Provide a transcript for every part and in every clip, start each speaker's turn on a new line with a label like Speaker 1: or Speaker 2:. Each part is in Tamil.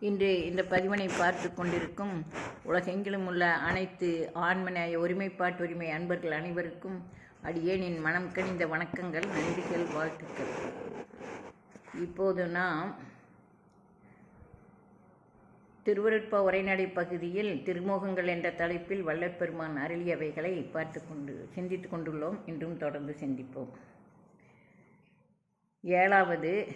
Speaker 1: இன்று இந்த பதிவனை பார்த்து கொண்டிருக்கும் உலகெங்கிலும் உள்ள அனைத்து ஆண்மநேய ஒருமைப்பாட்டு உரிமை அன்பர்கள் அனைவருக்கும் அடியேனின் மனம் கணிந்த வணக்கங்கள் நன்றிகள் வாழ்த்துக்கள். இப்போது நாம் திருவருட்ப உரைநடை பகுதியில் திருமோகங்கள் என்ற தலைப்பில் வல்லற்பெருமான் அருளியவைகளை பார்த்து கொண்டு சிந்தித்து கொண்டுள்ளோம். இன்றும் தொடர்ந்து சிந்திப்போம். ஏழாவது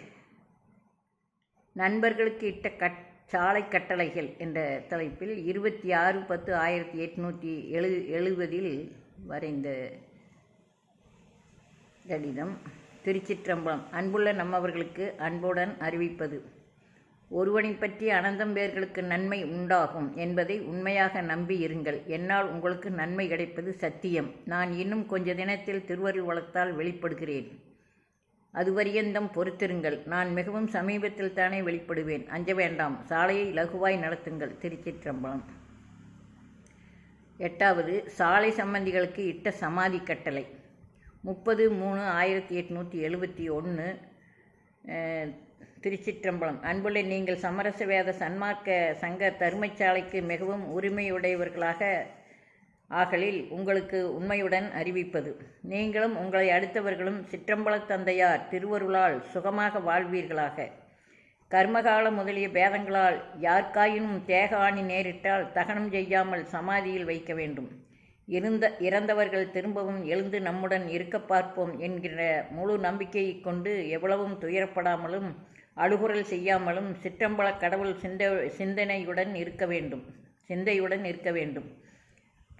Speaker 1: நண்பர்களுக்கு இட்ட கட் சாலை கட்டளைகள் என்ற தலைப்பில் இருபத்தி ஆறு பத்து ஆயிரத்தி எட்நூற்றி எழு எழுபதில் வரைந்த கடிதம் திருச்சிற்றம்பலம். அன்புள்ள நம்மவர்களுக்கு அன்புடன் அறிவிப்பது ஒருவனை பற்றி அனந்தம் பேர்களுக்கு நன்மை உண்டாகும் என்பதை உண்மையாக நம்பி இருங்கள். என்னால் உங்களுக்கு நன்மை கிடைப்பது சத்தியம். நான் இன்னும் கொஞ்ச தினத்தில் திருவருள் வளத்தால் வெளிப்படுகிறேன். அதுவரியந்தம் பொறுத்திருங்கள். நான் மிகவும் சமீபத்தில் தானே வெளிப்படுவேன். அஞ்ச வேண்டாம். சாலையை லகுவாய் நடத்துங்கள். திருச்சிற்றம்பலம். எட்டாவது. சாலை சம்பந்திகளுக்கு இட்ட சமாதி கட்டளை. முப்பது மூணு ஆயிரத்தி எட்நூற்றி எழுபத்தி ஒன்று திருச்சிற்றம்பலம். அன்புள்ள நீங்கள் சமரச வேத சன்மார்க்க சங்க தருமச்சாலைக்கு மிகவும் உரிமையுடையவர்களாக ஆகலில் உங்களுக்கு உண்மையுடன் அறிவிப்பது. நீங்களும் உங்களை அடுத்தவர்களும் சிற்றம்பலத் தந்தையார் திருவருளால் சுகமாக வாழ்வீர்களாக. கர்மகால முதலிய பேதங்களால் யார்க்காயினும் தேக ஆணி நேரிட்டால் தகனம் செய்யாமல் சமாதியில் வைக்க வேண்டும். இருந்த இறந்தவர்கள் திரும்பவும் எழுந்து நம்முடன் இருக்க பார்ப்போம் என்கிற முழு நம்பிக்கையை கொண்டு எவ்வளவும் துயரப்படாமலும் அழுகுறல் செய்யாமலும் சிற்றம்பல கடவுள் சிந்த சிந்தனையுடன் இருக்க வேண்டும். சிந்தையுடன் இருக்க வேண்டும்.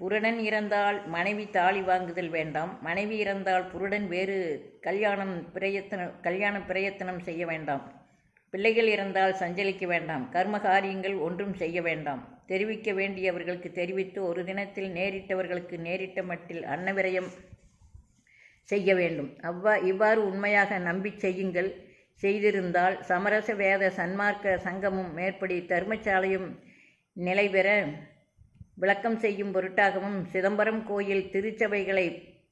Speaker 1: புருடன் இறந்தால் மனைவி தாலி வாங்குதல் வேண்டாம். மனைவி இறந்தால் புருடன் வேறு கல்யாணம் பிரயத்தனம் கல்யாண பிரயத்தனம் செய்ய வேண்டாம். பிள்ளைகள் இறந்தால் சஞ்சலிக்க வேண்டாம். கர்ம காரியங்கள் ஒன்றும் செய்ய வேண்டாம். தெரிவிக்க வேண்டியவர்களுக்கு தெரிவித்து ஒரு தினத்தில் நேரிட்டவர்களுக்கு நேரிட்ட மட்டில் அன்னவிரயம் செய்ய வேண்டும். அவ்வா இவ்வாறு உண்மையாக நம்பி செய்யுங்கள். செய்திருந்தால் சமரச வேத சன்மார்க்க சங்கமும் மேற்படி தர்மசாலையும் நிலைபெற விளக்கம் செய்யும் பொருட்டாகவும் சிதம்பரம் கோயில் திருச்சபைகளை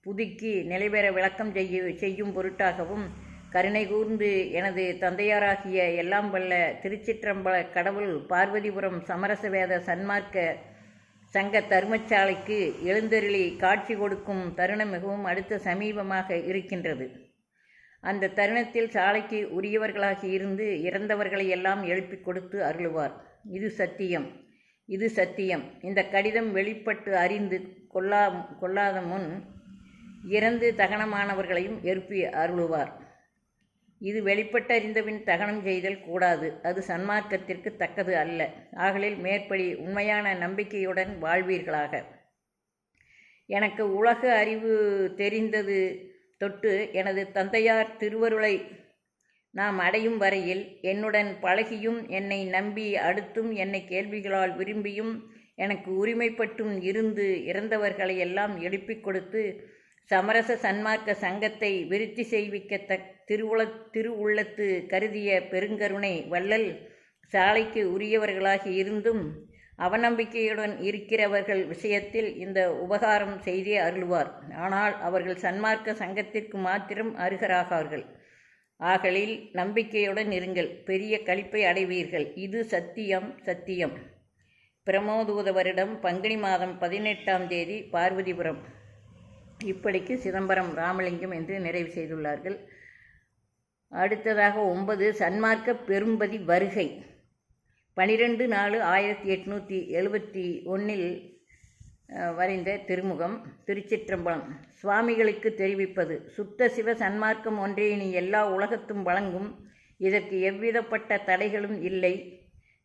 Speaker 1: புதுக்கி நிலைபெற விளக்கம் செய்ய செய்யும் பொருட்டாகவும் கருணை கூர்ந்து எனது தந்தையாராகிய எல்லாம் வல்ல திருச்சிற்றம்பல கடவுள் பார்வதிபுரம் சமரச வேத சன்மார்க்க சங்க தர்மசாலைக்கு எழுந்தருளி காட்சி கொடுக்கும் தருணம் மிகவும் அடுத்த சமீபமாக இருக்கின்றது. அந்த தருணத்தில் சாலைக்கு உரியவர்களாகி இருந்து இறந்தவர்களை எல்லாம் எழுப்பிக் கொடுத்து அருளுவார். இது சத்தியம். இது சத்தியம். இந்த கடிதம் வெளிப்பட்டு அறிந்து கொள்ளா கொள்ளாத முன் இறந்து தகனமானவர்களையும் எழுப்பி அருளுவார். இது வெளிப்பட்டறிந்தபின் தகனம் செய்தல் கூடாது. அது சன்மார்க்கத்திற்கு தக்கது அல்ல. ஆகலில் மேற்படி உண்மையான நம்பிக்கையுடன் வாழ்வீர்களாக. எனக்கு உலக அறிவு தெரிந்தது தொட்டு எனது தந்தையார் திருவருளை நாம் அடையும் வரையில் என்னுடன் பழகியும் என்னை நம்பி அடுத்தும் என்னை கேள்விகளால் விரும்பியும் எனக்கு உரிமைப்பட்டும் இருந்து இறந்தவர்களை எல்லாம் எழுப்பிக் கொடுத்து சமரச சன்மார்க்க சங்கத்தை விருத்தி செய்விக்கத்த திருவுள திருவுள்ளத்து கருதிய பெருங்கருணை வள்ளல் சாலைக்கு உரியவர்களாகி இருந்தும் அவநம்பிக்கையுடன் இருக்கிறவர்கள் விஷயத்தில் இந்த உபகாரம் செய்தே அருள்வார். ஆனால் அவர்கள் சன்மார்க்க சங்கத்திற்கு மாத்திரம் அருகராகார்கள். ஆகலில் நம்பிக்கையுடன் இருங்கள். பெரிய கழிப்பை அடைவீர்கள். இது சத்தியம் சத்தியம். பிரமோதூத வருடம் பங்குனி மாதம் பதினெட்டாம் தேதி பார்வதிபுரம். இப்படிக்கு சிதம்பரம் ராமலிங்கம் என்று நிறைவு செய்துள்ளார்கள். அடுத்ததாக ஒன்பது சன்மார்க்க பெரும்பதி வருகை. பனிரெண்டு நாலு ஆயிரத்தி எட்நூற்றி எழுபத்தி ஒன்றில் வரைந்த திருமுகம் திருச்சிற்றம்பலம். சுவாமிகளுக்கு தெரிவிப்பது சுத்த சிவ சன்மார்க்கம் ஒன்றே நீ எல்லா உலகத்தும் வழங்கும். இதற்கு எவ்விதப்பட்ட தடைகளும் இல்லை.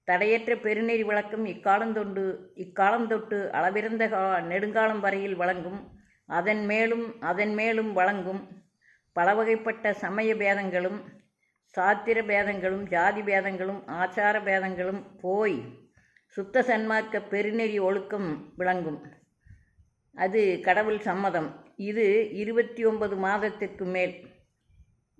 Speaker 1: தடையற்ற பெருநெறி விளக்கம் இக்காலந்தொண்டு இக்காலந்தொட்டு அளவிறந்த கா நெடுங்காலம் வரையில் வழங்கும். அதன் மேலும் அதன் மேலும் வழங்கும். பலவகைப்பட்ட சமய பேதங்களும் சாத்திர பேதங்களும் ஜாதி பேதங்களும் ஆச்சார பேதங்களும் போய் சுத்த சன்மார்க்க பெருநெறி ஒழுக்கம் விளங்கும். அது கடவுள் சம்மதம். இது இருபத்தி ஒன்பது மாதத்திற்கு மேல்.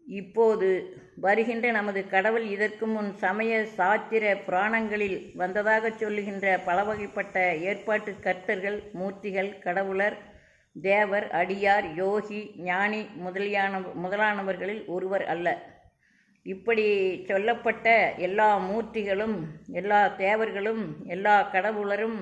Speaker 1: இப்போது வருகின்ற நமது கடவுள் இதற்கு முன் சமய சாத்திர புராணங்களில் வந்ததாகச் சொல்லுகின்ற பல வகைப்பட்ட ஏற்பாட்டு கர்த்தர்கள் மூர்த்திகள் கடவுளர் தேவர் அடியார் யோகி ஞானி முதலியான முதலானவர்களில் ஒருவர் அல்ல. இப்படி சொல்லப்பட்ட எல்லா மூர்த்திகளும் எல்லா தேவர்களும் எல்லா கடவுளரும்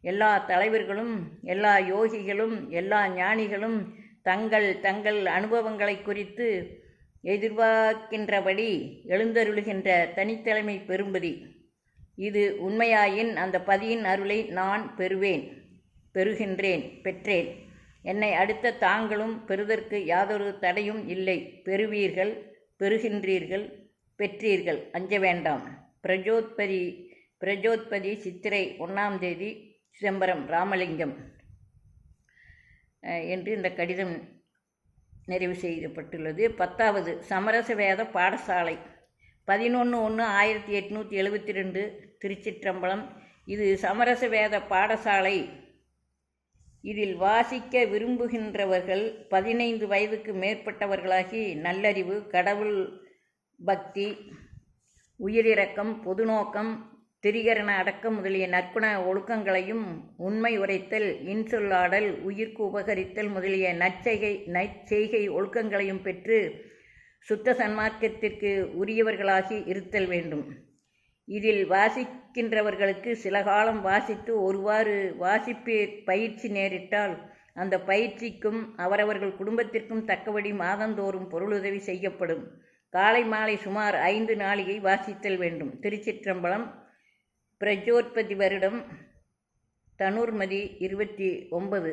Speaker 1: எல்லா தலைவர்களும் எல்லா யோகிகளும் எல்லா ஞானிகளும் தங்கள் தங்கள் அனுபவங்களை குறித்து எதிர்பார்க்கின்றபடி எழுந்தருளுகின்ற தனித்தலைமை பெரும்பதி இது உண்மையாயின் அந்த பதியின் அருளை நான் பெறுவேன் பெறுகின்றேன் பெற்றேன். என்னை அடுத்த தாங்களும் பெறுதற்கு யாதொரு தடையும் இல்லை. பெறுவீர்கள். பெறுகின்றீர்கள் பெற்றீர்கள். அஞ்ச வேண்டாம். பிரஜோத்பதி பிரஜோத்பதி சித்திரை ஒன்றாம் தேதி சிதம்பரம் ராமலிங்கம் என்று இந்த கடிதம் நிறைவு செய்யப்பட்டுள்ளது. பத்தாவது சமரச வேத பாடசாலை. பதினொன்று ஒன்று ஆயிரத்தி எட்நூற்றி எழுபத்தி ரெண்டு திருச்சிற்றம்பலம். இது சமரச வேத பாடசாலை. இதில் வாசிக்க விரும்புகின்றவர்கள் பதினைந்து வயதுக்கு மேற்பட்டவர்களாகி நல்லறிவு கடவுள் பக்தி உயிரிறக்கம் பொதுநோக்கம் திரிகரண அடக்கம் முதலிய நற்குண ஒழுக்கங்களையும் உண்மை உரைத்தல் இன்சொல்லாடல் உயிர்க்கு உபகரித்தல் முதலிய நற்செய்கை நற்செய்கை ஒழுக்கங்களையும் பெற்று சுத்த சன்மார்க்கத்திற்கு உரியவர்களாகி இருத்தல் வேண்டும். இதில் வாசிக்கின்றவர்களுக்கு சில காலம் வாசித்து ஒருவாறு வாசிப்பு பயிற்சி நேரிட்டால் அந்த பயிற்சிக்கும் அவரவர்கள் குடும்பத்திற்கும் தக்கபடி மாதந்தோறும் பொருளுதவி செய்யப்படும். காலை மாலை சுமார் ஐந்து நாளிகை வாசித்தல் வேண்டும். திருச்சிற்றம்பலம் பிரஜோத்பதி வருடம் தனுர்மதி இருபத்தி ஒன்பது.